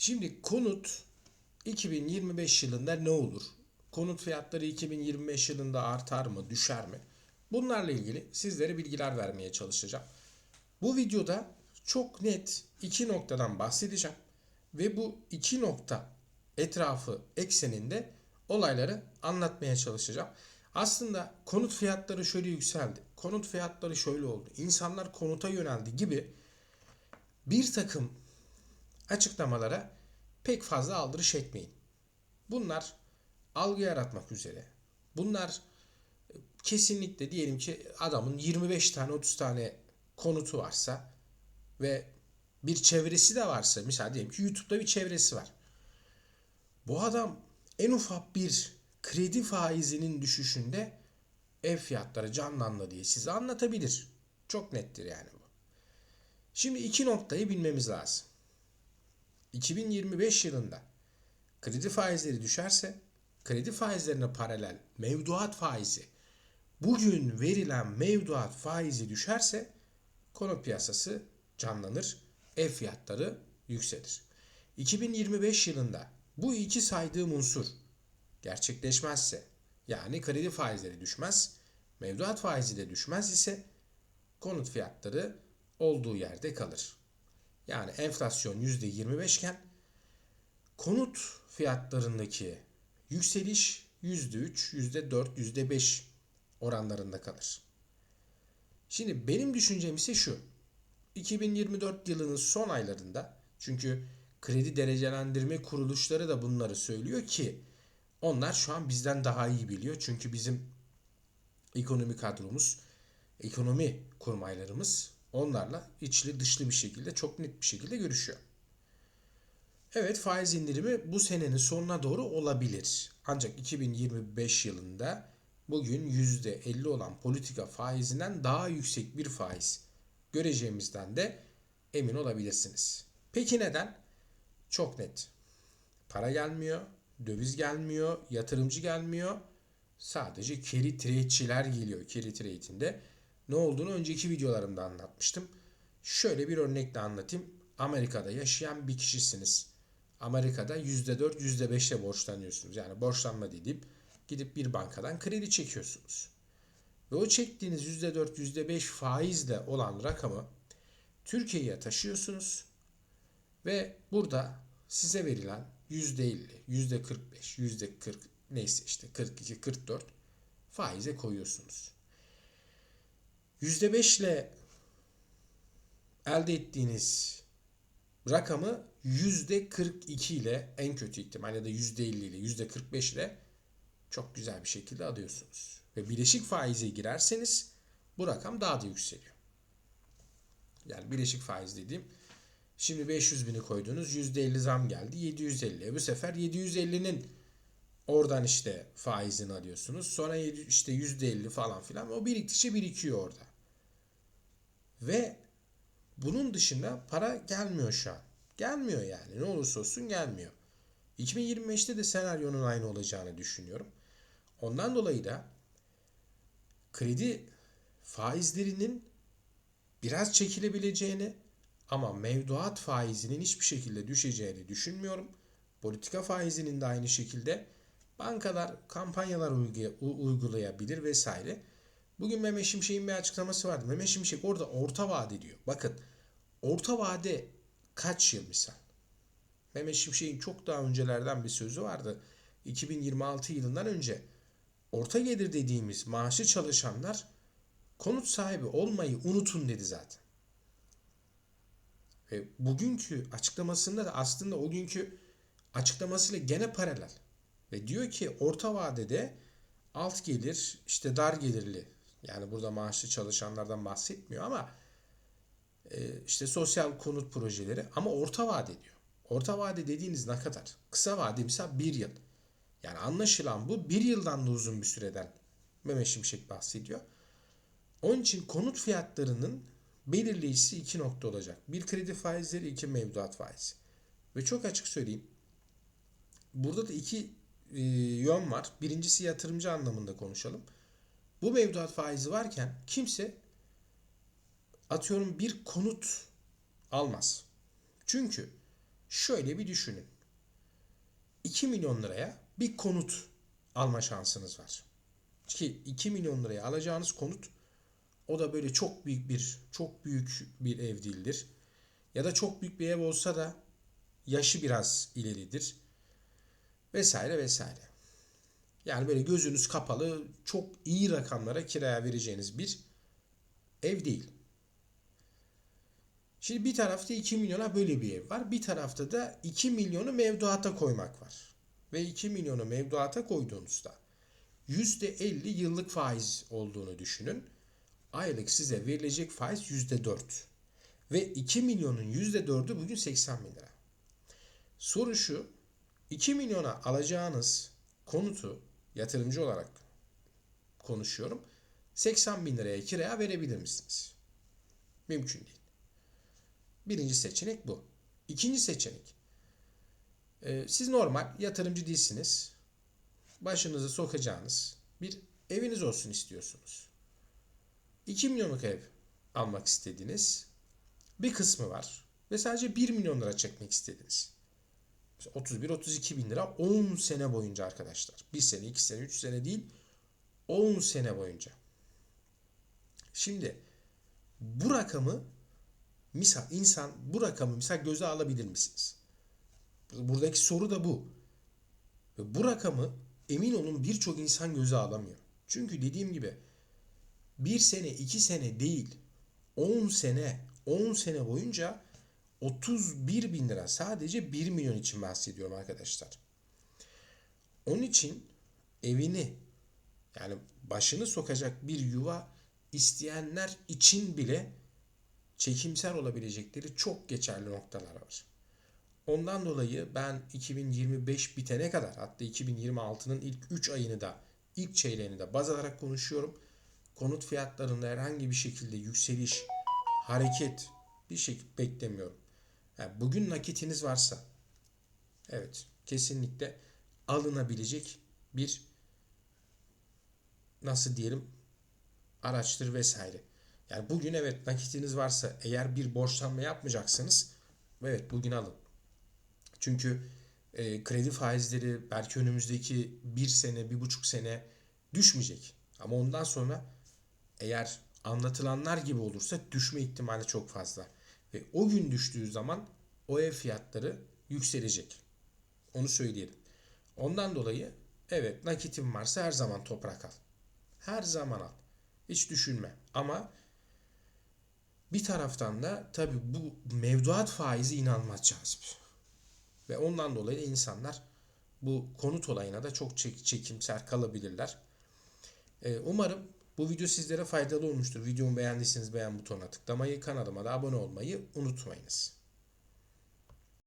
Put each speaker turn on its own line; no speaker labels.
Şimdi konut 2025 yılında ne olur? Konut fiyatları 2025 yılında artar mı, düşer mi? Bunlarla ilgili sizlere bilgiler vermeye çalışacağım. Bu videoda çok net iki noktadan bahsedeceğim ve bu iki nokta etrafı ekseninde olayları anlatmaya çalışacağım. Aslında konut fiyatları şöyle yükseldi. Konut fiyatları şöyle oldu. İnsanlar konuta yöneldi gibi bir takım açıklamalara pek fazla aldırış etmeyin. Bunlar algı yaratmak üzere. Bunlar e, kesinlikle diyelim ki adamın 25 tane 30 tane konutu varsa ve bir çevresi de varsa mesela diyelim ki YouTube'da bir çevresi var. Bu adam en ufak bir kredi faizinin düşüşünde ev fiyatları canlandı diye size anlatabilir. Çok nettir yani bu. Şimdi iki noktayı bilmemiz lazım. 2025 yılında kredi faizleri düşerse kredi faizlerine paralel mevduat faizi bugün verilen mevduat faizi düşerse konut piyasası canlanır, ev fiyatları yükselir. 2025 yılında bu iki saydığım unsur gerçekleşmezse yani kredi faizleri düşmez, mevduat faizi de düşmez ise konut fiyatları olduğu yerde kalır. Yani enflasyon %25 iken konut fiyatlarındaki yükseliş %3, %4, %5 oranlarında kalır. Şimdi benim düşüncem ise şu. 2024 yılının son aylarında çünkü kredi derecelendirme kuruluşları da bunları söylüyor ki onlar şu an bizden daha iyi biliyor. Çünkü bizim ekonomi kadromuz, ekonomi kurmaylarımız onlarla içli dışlı bir şekilde çok net bir şekilde görüşüyor. Evet faiz indirimi bu senenin sonuna doğru olabilir. Ancak 2025 yılında bugün %50 olan politika faizinden daha yüksek bir faiz göreceğimizden de emin olabilirsiniz. Peki neden? Çok net. Para gelmiyor, döviz gelmiyor, yatırımcı gelmiyor. Sadece carry trade'çiler geliyor carry trade'inde. Ne olduğunu önceki videolarımda anlatmıştım. Şöyle bir örnekle anlatayım. Amerika'da yaşayan bir kişisiniz. Amerika'da %4, %5'e borçlanıyorsunuz. Yani borçlanma dediğim gidip bir bankadan kredi çekiyorsunuz. Ve o çektiğiniz %4, %5 faizle olan rakamı Türkiye'ye taşıyorsunuz. Ve burada size verilen %50, %45, %40 neyse işte 42, 44 faize koyuyorsunuz. %5 ile elde ettiğiniz rakamı %42 ile en kötü ihtimal ya da %50 ile %45 ile çok güzel bir şekilde alıyorsunuz. Ve bileşik faize girerseniz bu rakam daha da yükseliyor. Yani bileşik faiz dediğim şimdi 500 bini koydunuz %50 zam geldi 750. E bu sefer 750'nin oradan işte faizini alıyorsunuz. Sonra işte %50 falan filan o biriktikçe birikiyor orada. Ve bunun dışında para gelmiyor şu an. Gelmiyor yani. Ne olursa olsun gelmiyor. 2025'te de senaryonun aynı olacağını düşünüyorum. Ondan dolayı da kredi faizlerinin biraz çekilebileceğini ama mevduat faizinin hiçbir şekilde düşeceğini düşünmüyorum. Politika faizinin de aynı şekilde bankalar kampanyalar uygulayabilir vesaire. Bugün Mehmet Şimşek'in bir açıklaması vardı. Mehmet Şimşek orada orta vade diyor. Bakın orta vade kaç yıl misal? Mehmet Şimşek'in çok daha öncelerden bir sözü vardı. 2026 yılından önce orta gelir dediğimiz maaşı çalışanlar konut sahibi olmayı unutun dedi zaten. Ve bugünkü açıklamasında da aslında o günkü açıklamasıyla gene paralel. Ve diyor ki orta vadede alt gelir işte dar gelirli yani burada maaşlı çalışanlardan bahsetmiyor ama e, işte sosyal konut projeleri ama orta vade diyor. Orta vade dediğiniz ne kadar? Kısa vade mesela bir yıl. Yani anlaşılan bu bir yıldan da uzun bir süreden Mehmet Şimşek bahsediyor. Onun için konut fiyatlarının belirleyicisi iki nokta olacak. Bir kredi faizleri, iki mevduat faizi. Ve çok açık söyleyeyim. Burada da iki e, yön var. Birincisi yatırımcı anlamında konuşalım. Bu mevduat faizi varken kimse atıyorum bir konut almaz. Çünkü Şöyle bir düşünün. 2 milyon liraya bir konut alma şansınız var. Ki 2 milyon liraya alacağınız konut o da böyle çok büyük bir çok büyük bir ev değildir. Ya da çok büyük bir ev olsa da yaşı biraz ileridir. Vesaire vesaire. Yani böyle gözünüz kapalı çok iyi rakamlara kiraya vereceğiniz bir ev değil. Şimdi bir tarafta 2 milyona böyle bir ev var. Bir tarafta da 2 milyonu mevduata koymak var. Ve 2 milyonu mevduata koyduğunuzda %50 yıllık faiz olduğunu düşünün. Aylık size verilecek faiz %4. Ve 2 milyonun %4'ü bugün 80 bin lira. Soru şu. 2 milyona alacağınız konutu yatırımcı olarak konuşuyorum. 80 bin liraya kiraya verebilir misiniz? Mümkün değil. Birinci seçenek bu. İkinci seçenek. Ee, siz normal yatırımcı değilsiniz. Başınızı sokacağınız bir eviniz olsun istiyorsunuz. 2 milyonluk ev almak istediniz. Bir kısmı var. Ve sadece 1 milyon lira çekmek istediniz. 31-32 bin lira 10 sene boyunca arkadaşlar. 1 sene, 2 sene, 3 sene değil 10 sene boyunca. Şimdi bu rakamı misal insan bu rakamı misal göze alabilir misiniz? Buradaki soru da bu. Bu rakamı emin olun birçok insan göze alamıyor. Çünkü dediğim gibi bir sene, iki sene değil 10 sene, 10 sene boyunca 31 bin lira sadece 1 milyon için bahsediyorum arkadaşlar. Onun için evini yani başını sokacak bir yuva isteyenler için bile çekimser olabilecekleri çok geçerli noktalar var. Ondan dolayı ben 2025 bitene kadar hatta 2026'nın ilk 3 ayını da ilk çeyreğini de baz alarak konuşuyorum. Konut fiyatlarında herhangi bir şekilde yükseliş, hareket bir şey beklemiyorum. Yani bugün nakitiniz varsa evet kesinlikle alınabilecek bir nasıl diyelim araçtır vesaire. Yani bugün evet nakitiniz varsa eğer bir borçlanma yapmayacaksınız evet bugün alın. Çünkü e, kredi faizleri belki önümüzdeki bir sene, bir buçuk sene düşmeyecek. Ama ondan sonra eğer anlatılanlar gibi olursa düşme ihtimali çok fazla. Ve o gün düştüğü zaman o ev fiyatları yükselecek. Onu söyleyelim. Ondan dolayı evet nakitin varsa her zaman toprak al. Her zaman al. Hiç düşünme. Ama bir taraftan da tabii bu mevduat faizi inanılmaz cazip. Ve ondan dolayı insanlar bu konut olayına da çok çek çekimser kalabilirler. Ee, umarım bu video sizlere faydalı olmuştur. Videomu beğendiyseniz beğen butonuna tıklamayı, kanalıma da abone olmayı unutmayınız.